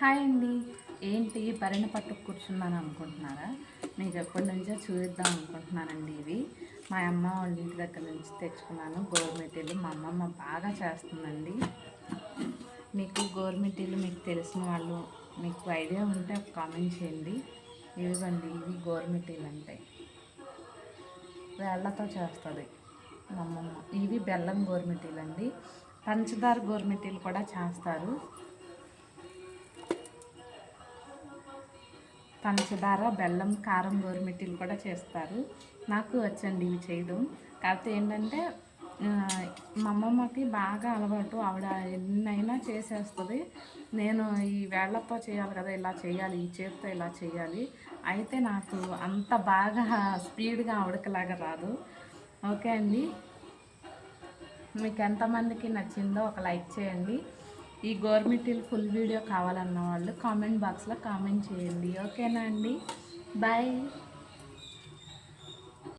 Hi అండి. ఏంటి? పరిణ పట్టుకు కూర్చున్నాను అనుకుంటున్నారా? మీకు ఎప్పటి నుంచో చూద్దాం అనుకుంటున్నానండి ఇవి. మా అమ్మ వాళ్ళ ఇంటి దగ్గర నుంచి తెచ్చుకున్నాను గోరుమిటీలు మా అమ్మమ్మ బాగా చేస్తుందండి. మీకు గోరుమిటీలు మీకు తెలిసిన వాళ్ళు మీకు ఐడియా ఉంటే ఒక కామెంట్ చేయండి. ఇవిగండి ఇవి గోరుమిటీలు అంటే. వేళ్ళతో చేస్తుంది మా అమ్మమ్మ. ఇవి బెల్లం గోరుమిటీలు అండి పంచదార గోరుమిటీలు కూడా చేస్తారు. పంచదార బెల్లం కారం గోరుమిట్టిలు కూడా చేస్తారు. నాకు వచ్చండి ఇవి చేయడం. కాకపోతే ఏంటంటే మా అమ్మమ్మకి బాగా అలవాటు. ఆవిడ ఎన్నైనా చేసేస్తుంది. నేను ఈ వేళ్ళతో చేయాలి కదా ఇలా చేయాలి ఈ చేతితో ఇలా చేయాలి. అయితే నాకు అంత బాగా స్పీడ్గా ఆవిడకిలాగా రాదు. ఓకే అండి. మీకు ఎంతమందికి నచ్చిందో ఒక లైక్ చేయండి. ఈ గవర్నమెంట్ ఫుల్ వీడియో కావాలన్న వాళ్ళు కామెంట్ బాక్స్లో కామెంట్ చేయండి. ఓకేనా అండి? బాయ్.